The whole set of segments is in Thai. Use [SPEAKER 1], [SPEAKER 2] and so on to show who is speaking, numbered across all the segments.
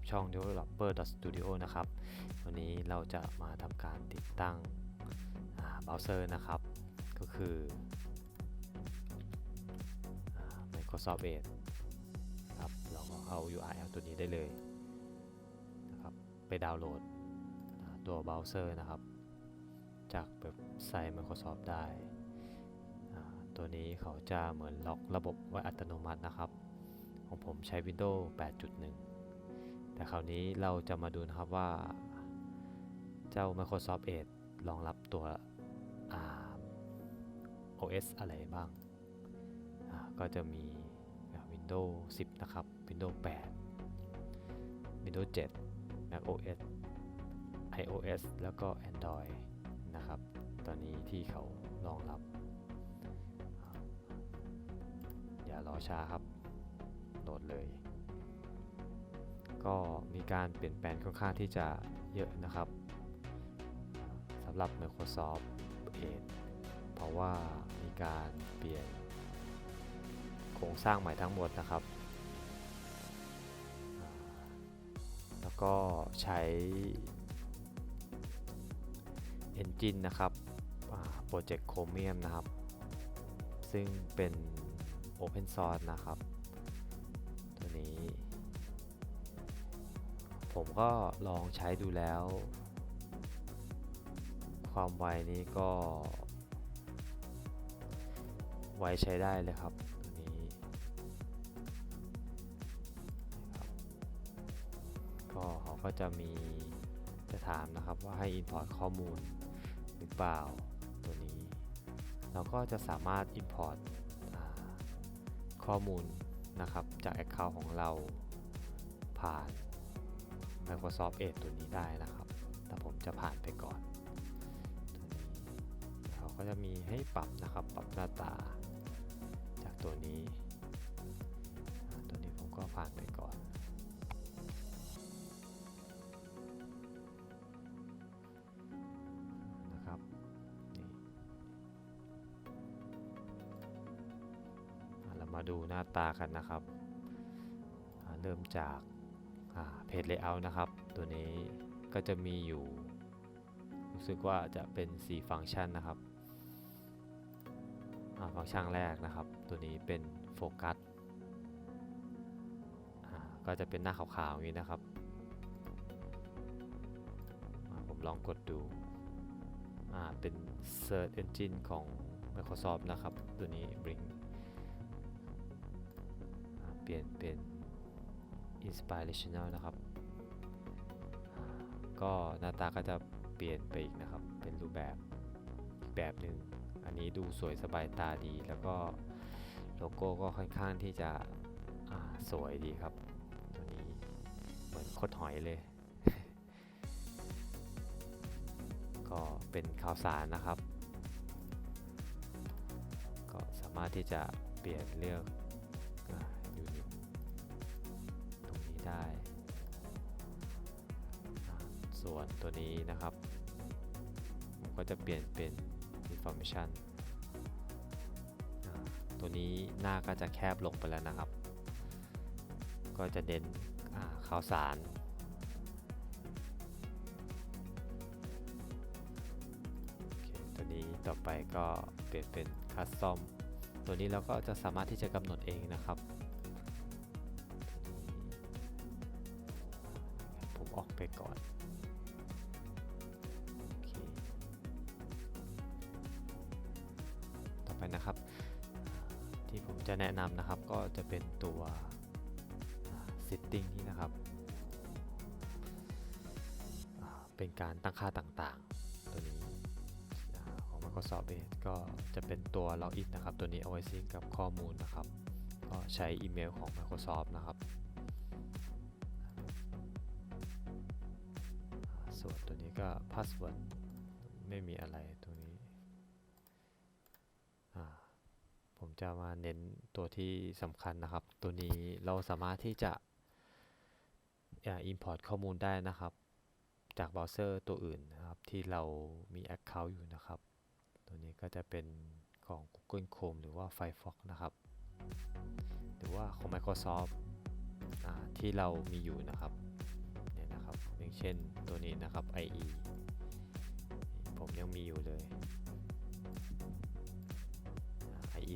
[SPEAKER 1] กับช่อง developer studio นะครับ วันนี้เราจะมาทำการติดตั้งเบราว์เซอร์นะครับ ก็คือ Microsoft Edge ครับ เราก็เอา URL ตัวนี้ได้เลยนะครับ ไปดาวน์โหลดตัวเบราว์เซอร์นะครับ จากเว็บไซต์ Microsoft ได้ ตัวนี้เขาจะเหมือนล็อกระบบไว้อัตโนมัตินะครับ ของผมใช้ Windows 8.1 แต่คราวนี้เราจะมาดูนะครับว่า เจ้า Microsoft Edge รองรับตัว OS อะไรบ้าง ก็จะมี Windows 10 นะครับ Windows 8 Windows 7 Mac OS iOS แล้วก็ Android นะครับ ตอนนี้ที่เขารองรับ อย่ารอช้าครับ โหลดเลย ก็มีการเปลี่ยนแปลงค่อนข้างที่จะเยอะนะครับสำหรับ Microsoft Edge เพราะว่ามีการเปลี่ยนโครงสร้างใหม่ทั้งหมดนะครับ แล้วก็ใช้ Engine นะครับโปรเจกต์ Chromium นะครับ ซึ่งเป็น Open Source นะครับ ผมก็ลองใช้ดูแล้ว ความไวนี้ก็ ไวใช้ได้เลยครับตัวนี้ก็เขาก็จะมีจะถามนะครับว่าให้ Import ข้อมูลหรือเปล่าตัวนี้ เราก็จะสามารถ Import ข้อมูลนะครับจาก Account ของเราผ่าน Microsoft Edge ตัวนี้ได้นะครับ แต่ผมจะผ่านไปก่อนตัวนี้เขาก็จะมีให้ปรับนะครับ ปรับหน้าตา จากตัวนี้ ตัวนี้ผมก็ผ่านไปก่อน นะครับนี่เรามาดูหน้าตากันนะครับ เริ่มจาก เพจ Layout นะครับ ตัวนี้ก็จะมีอยู่ รู้สึกว่าจะเป็น 4 ฟังก์ชันนะครับฟังก์ชันแรกนะครับ ตัวนี้เป็นโฟกัสก็จะเป็นหน้าขาวๆอย่างนี้นะครับ ผมลองกดดูเป็น Search Engine ของ Microsoft นะครับ ตัวนี้ Bing เปลี่ยนเป็น inspirational นะครับ ก็หน้าตาก็จะเปลี่ยนไปอีกนะครับ เป็นรูปแบบอีกแบบหนึ่ง อันนี้ดูสวยสบายตาดี แล้วก็โลโก้ก็ค่อนข้างที่จะสวยดีครับ ตัวนี้เหมือนคดหอยเลย ก็เป็นข่าวสารนะครับ ก็สามารถที่จะเปลี่ยนเลือก ได้ ส่วนตัวนี้นะครับ ผมก็จะเปลี่ยนเป็น information ตัวนี้หน้าก็จะแคบลงไปแล้วนะครับ ก็จะเน้นข่าวสารตัวนี้ต่อไปก็เปลี่ยนเป็น custom ตัวนี้เราก็จะสามารถที่จะกำหนดเองนะครับ ออกไปก่อนโอเคต่อไปนะครับ ที่ผมจะแนะนำนะครับก็จะเป็นตัว setting นี้นะครับเป็นการตั้งค่าต่างๆ ตัวนี้ของ Microsoft Edge ก็จะเป็นตัว login นะครับ ตัวนี้เอาไว้ซิงกับข้อมูลนะครับ ก็ใช้อีเมลของ Microsoft นะครับ นี้ก็ password ไม่มีอะไรตรงนี้ ผมจะมาเน้นตัวที่สำคัญนะครับ ตัวนี้เราสามารถที่จะอ่า import ข้อมูลได้นะครับ จากเบราว์เซอร์ตัวอื่นนะครับ ที่เรามี account อยู่นะครับ ตัวนี้ก็จะเป็นของ Google Chrome หรือว่า Firefox นะครับ หรือว่าของ Microsoft อที่เรามีอยู่นะครับ อย่างเช่นตัวนี้นะครับ IE ผมยังมีอยู่เลย IE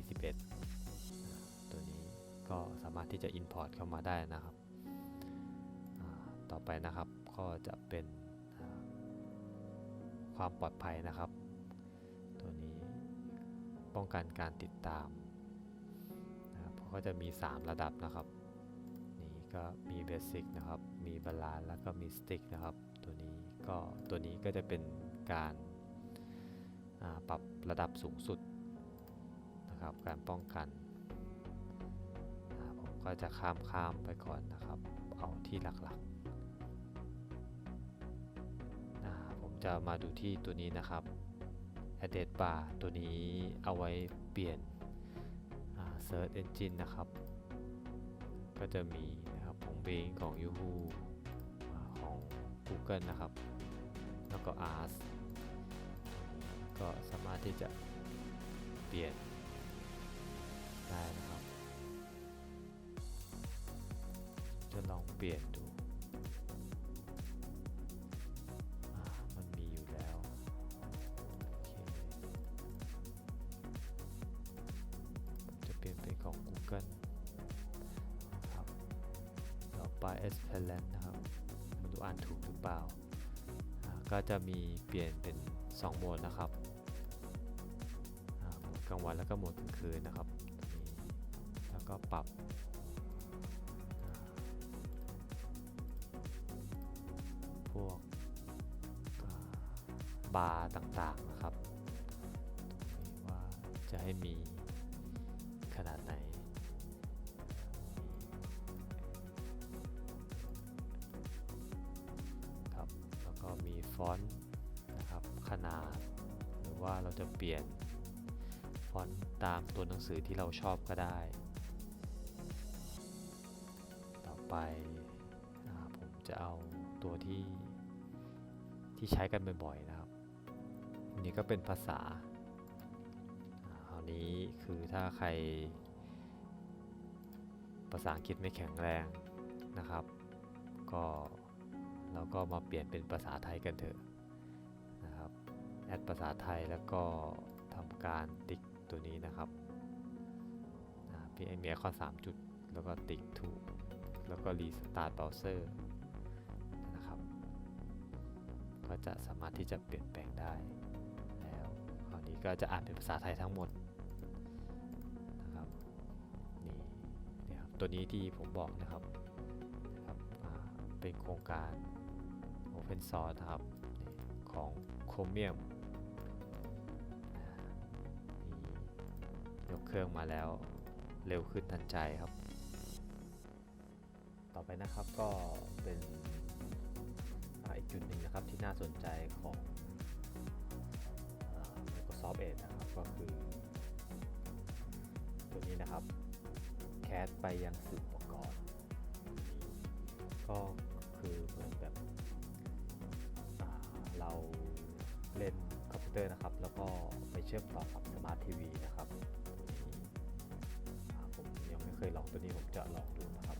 [SPEAKER 1] 11 ตัวนี้ก็สามารถที่จะ Import เข้ามาได้นะครับ ต่อไปนะครับก็จะเป็นความปลอดภัยนะครับ ตัวนี้ป้องกันการติดตามนะครับก็จะมี 3 ระดับนะครับ นี่ก็มีเบสิกนะครับ มีบาลานแล้วก็มีสติ๊กนะครับตัวนี้ก็ตัวนี้ก็จะเป็นการาปรับระดับสูงสุดนะครับการป้องกันผมก็จะข้ามข้ามไปก่อนนะครับ เอาที่หลักๆผมจะมาดูที่ตัวนี้นะครับ address bar ตัวนี้เอาไว้เปลี่ยน search engine นะครับ ก็จะมีนะครับของ Bing ของ Yahoo ของ Google นะครับ แล้วก็ Ars ก็สามารถที่จะเปลี่ยนได้นะครับ จะลองเปลี่ยนดู ต่อไป e s p e r a n t นะครับไม่รู้อ่านถูกหรือเปล่า ก็จะมีเปลี่ยนเป็น 2 โหมดนะครับโหมดกลางวันแล้วก็โหมดกลางคืนนะครับ แล้วก็ปรับ จะเปลี่ยนฟอนต์ตามตัวหนังสือที่เราชอบก็ได้ ต่อไปอผมจะเอาตัวที่ที่ใช้กันบ่อยๆนะครับอันนี้ก็เป็นภาษาอ่าคราวนี้คือถ้าใคร ภาษาอังกฤษไม่แข็งแรงนะครับ ก็เราก็มาเปลี่ยนเป็นภาษาไทยกันเถอะ แอดภาษาไทยแล้วก็ทำการติ๊กตัวนี้นะครับพี่ไอมีไอคอน3จุด แล้วก็ติ๊กถูก แล้วก็รีสตาร์ทเบราว์เซอร์นะครับ ก็จะสามารถที่จะเปลี่ยนแปลงได้ แล้วคราวนี้ก็จะอ่านเป็นภาษาไทยทั้งหมดนะครับนี่นี่ยครับตัวนี้ที่ผมบอกนะครับนะครับเป็นโครงการ Open Source นะครับของ Chromium รื่องมาแล้ว เร็วขึ้นทันใจครับ ต่อไปนะครับก็เป็นอีกจุดหนึ่งนะครับที่น่าสนใจของ Microsoft Edge นะครับก็คือ ตัวนี้นะครับแคสไปยังสื่ออุปกรณ์ก็คือเหมือนแบบเราเล่นคอมพิวเตอร์นะครับ แล้วก็ไปเชื่อมต่อกับสมาร์ททีวีนะครับ เคยลองตัวนี้ผมจะลองดูนะครับ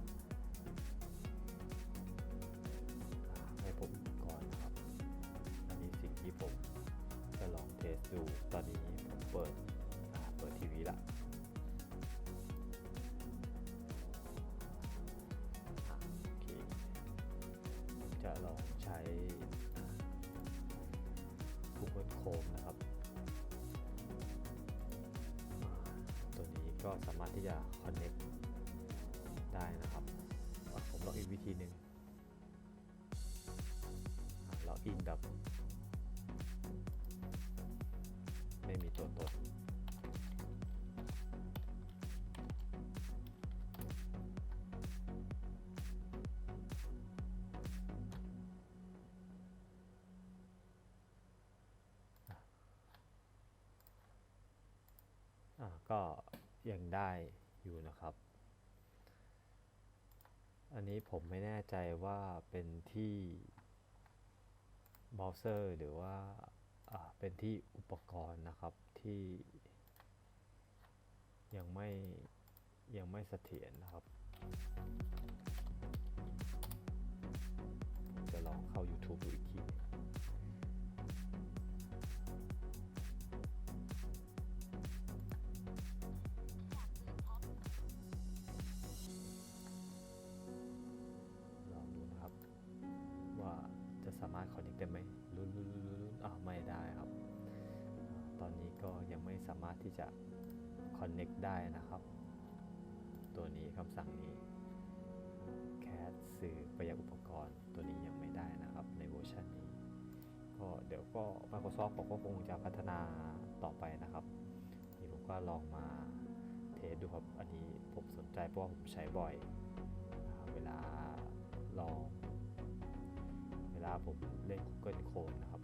[SPEAKER 1] ให้ผมก่อนนะครับ อันนี้สิ่งที่ผมจะลองเทสดู ตอนนี้ผมเปิดเปิดทีวีละโอเคจะลองใช้ Google Chrome สามารถที่จะ Connect ได้นะครับ ผมลองอีกวิธีหนึ่งล็อกอินแบบไม่มีตัวตนอะก็ ยังได้อยู่นะครับ อันนี้ผมไม่แน่ใจว่าเป็นที่เบราว์เซอร์หรือว่าเป็นที่อุปกรณ์นะครับที่ยังไม่ยังไม่เสถียรนะครับผมจะลององเข้า YouTube ดูอีกที ไม่สามารถที่จะคอนเน c t ได้นะครับ ตัวนี้คำสั่งนี้แคสสื่อไปยังอุปกรณ์ตัวนี้ยังไม่ได้นะครับในเวอร์ชันนี้ ก็เดี๋ยวก็ Microsoft ผมก็คงจะพัฒนาต่อไปนะครับนี่ผมก็ลองมาเทสดูครับอันนี้ผมสนใจเพราะว่าผมใช้บ่อยเวลาลอง เวลาผมเล่น Google Chrome นะครับ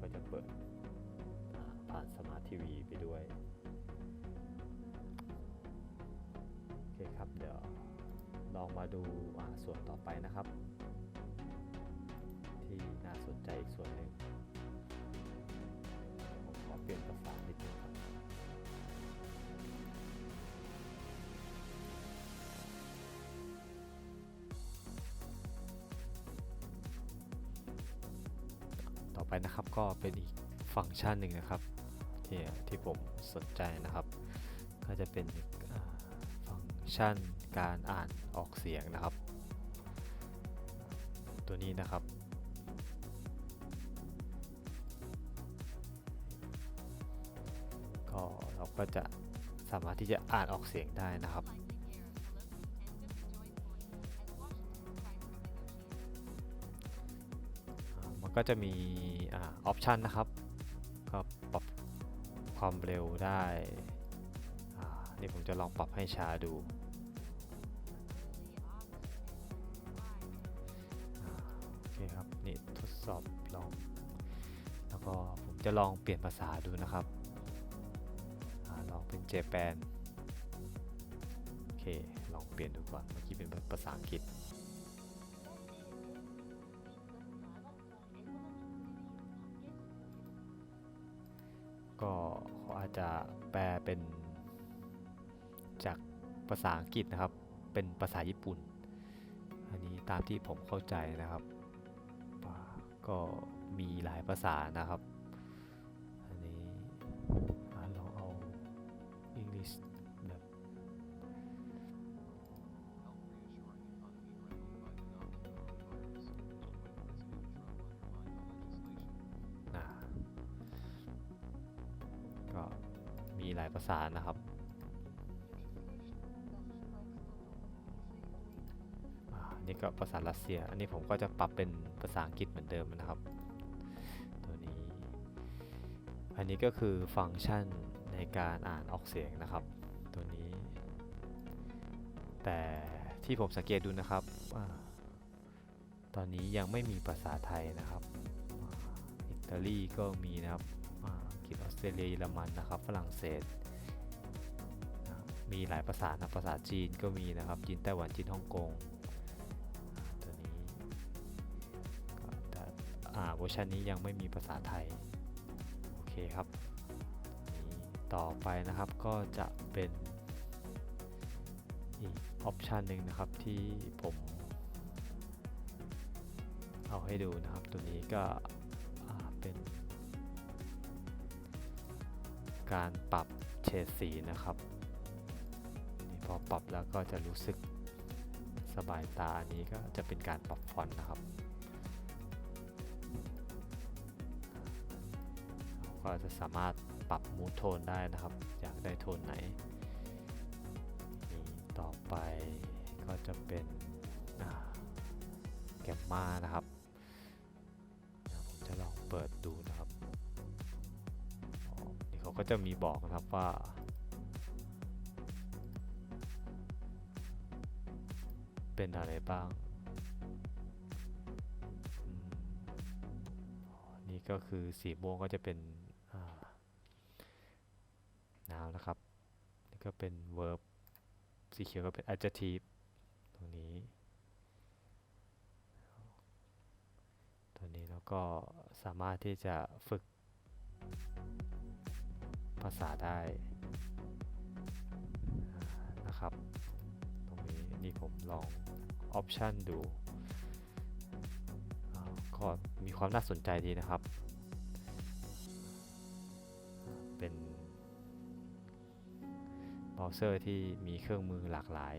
[SPEAKER 1] ก็จะเปิด ผ่านสมาร์ททีวีไปด้วยโอเคครับเดี๋ยวลองมาดูาส่วนต่อไปนะครับ ที่น่าสนใจอีกส่วนหนึ่งผมขอเปลี่ยนภาษานิดนึงครับต่อไปนะครับก็เป็นอีกฟังก์ชันหนึ่งนะครับ ที่ที่ผมสนใจนะครับ ก็จะเป็นฟังก์ชันการอ่านออกเสียงนะครับ ตัวนี้นะครับก็เราก็จะสามารถที่จะอ่านออกเสียงได้นะครับ มันก็จะมีออปชันนะครับ ความเร็วได้นี่ผมจะลองปรับให้ช้าดู โอเคครับ นี่ทดสอบลอง แล้วก็ผมจะลองเปลี่ยนภาษาดูนะครับอลองเป็นเจแปนโอเค ลองเปลี่ยนดูก่อน เมื่อกี้เป็นภาษาอังกฤษก็ อาจจะแปลเป็นจากภาษาอังกฤษนะครับ เป็นภาษาญี่ปุ่น อันนี้ตามที่ผมเข้าใจนะครับ ก็มีหลายภาษานะครับ หลายภาษานะครับนี่ก็ภาษารัสเซีย อันนี้ผมก็จะปรับเป็นภาษาอังกฤษเหมือนเดิมนะครับ ตัวนี้ อันนี้ก็คือฟังก์ชันในการอ่านออกเสียงนะครับ ตัวนี้ แต่ที่ผมสังเกตดูนะครับอตอนนี้ยังไม่มีภาษาไทยนะครับ อิตาลีก็มีนะครับ เตรเลียเยอรมันนะครับ ฝรั่งเศส มีหลายภาษานะภาษาจีนก็มีนะครับ จีนไต้หวัน จีนฮ่องกง ตัวนี้แต่อ่าเวอร์ชันนี้ยังไม่มีภาษาไทย โอเคครับ ต่อไปนะครับก็จะเป็นอีกออปชันหนึ่งนะครับที่ผมเอาให้ดูนะครับ ตัวนี้ก็เป็น การปรับเฉดสีนะครับนี่พอปรับแล้วก็จะรู้สึกสบายตาอันนี้ก็จะเป็นการปรับฟอนต์นะครับก็จะสามารถปรับมูทโทนได้นะครับ อยากได้โทนไหนนี่ต่อไปก็จะเป็นแกมมานะครับ ผมจะลองเปิดดูนะ เขาก็จะมีบอกนะครับว่า เป็นอะไรบ้าง นี่ก็คือสีม่วงก็จะเป็นอ่า noun นะครับ นี่ก็เป็น verb สีเขียวก็เป็น adjective ตรงนี้ตัวนี้แล้วก็สามารถที่จะฝึก ภาษาได้นะครับ ตรงนี้นี่ผมลองออปชันดู ก็มีความน่าสนใจดีนะครับ เป็นเบราว์เซอร์ที่มีเครื่องมือหลากหลาย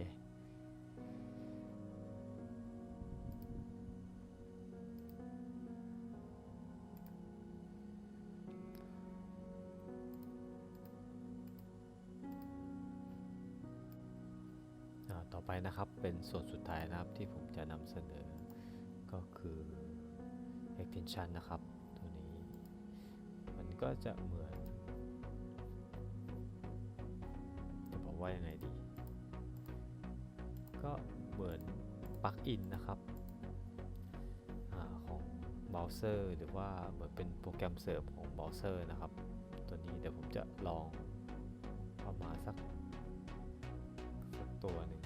[SPEAKER 1] ต่อไปนะครับเป็นส่วนสุดท้ายนะครับที่ผมจะนำเสนอ ก็คือ extension นะครับ ตัวนี้ มันก็จะเหมือนจะบอกว่ายังไงดี ก็เหมือนปลั๊กอินนะครับอของเบราว์เซอร์หรือว่าเหมือนเป็นโปรแกรมเสริมของเบราว์เซอร์นะครับ ตัวนี้เดี๋ยวผมจะลองเอามาสักสักตัวหนึ่ง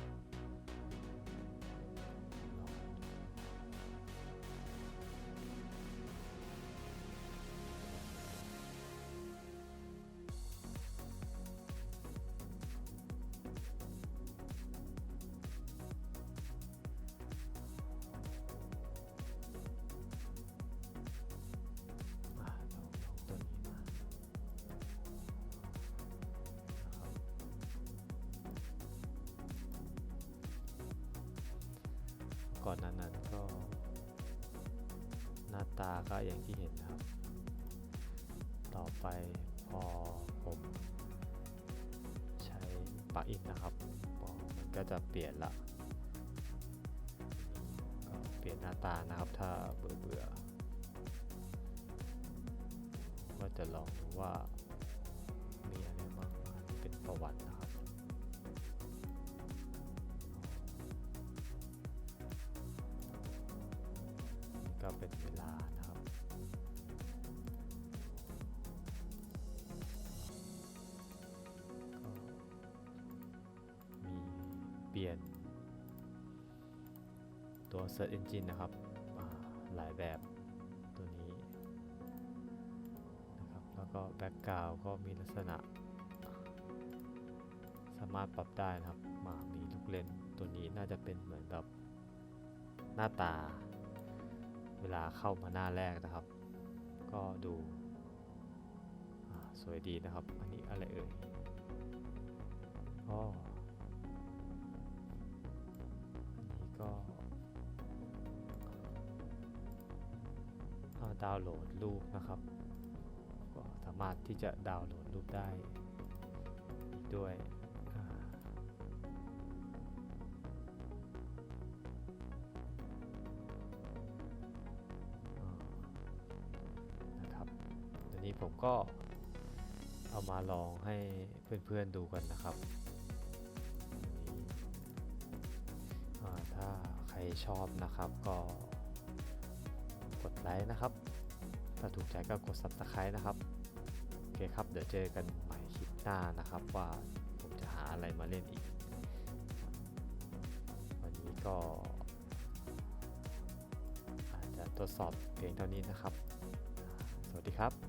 [SPEAKER 1] ก่อนหนานั้นก็ หน้าตาก็อย่างที่เห็นครับ ต่อไปพอผมใช้ปลั๊กอินนะครับมันก็จะเปลี่ยนละเปลี่ยนหน้าตานะครับถ้าเบื่อเบื่อว่าจะลองดูว่ามีอะไรบ้างเป็นประวัติ ก็เป็นเวลานะครับก็มีเปลี่ยน ตัว Search Engine นะครับหลายแบบตัวนี้นะครับแล้วก็ Background ก็มีลักษณะ สามารถปรับได้นะครับมามีลูกเล่นตัวนี้น่าจะเป็นเหมือนแบบหน้าตา เวลาเข้ามาหน้าแรกนะครับ ก็ดูสวยดีนะครับ อันนี้อะไรเอ่ยอ๋อันนี้ก็ดาวน์โหลดรูปนะครับ ก็สามารถที่จะดาวน์โหลดรูปได้ด้วย ผมก็เอามาลองให้เพื่อนๆดูกันนะครับ ถ้าใครชอบนะครับก็กดไลค์นะครับ ถ้าถูกใจก็กด subscribe นะครับ โอเคครับ เดี๋ยวเจอกันใหม่คลิปหน้านะครับว่าผมจะหาอะไรมาเล่นอีก วันนี้ก็อาจจะทดสอบเพียงเท่านี้นะครับ สวัสดีครับ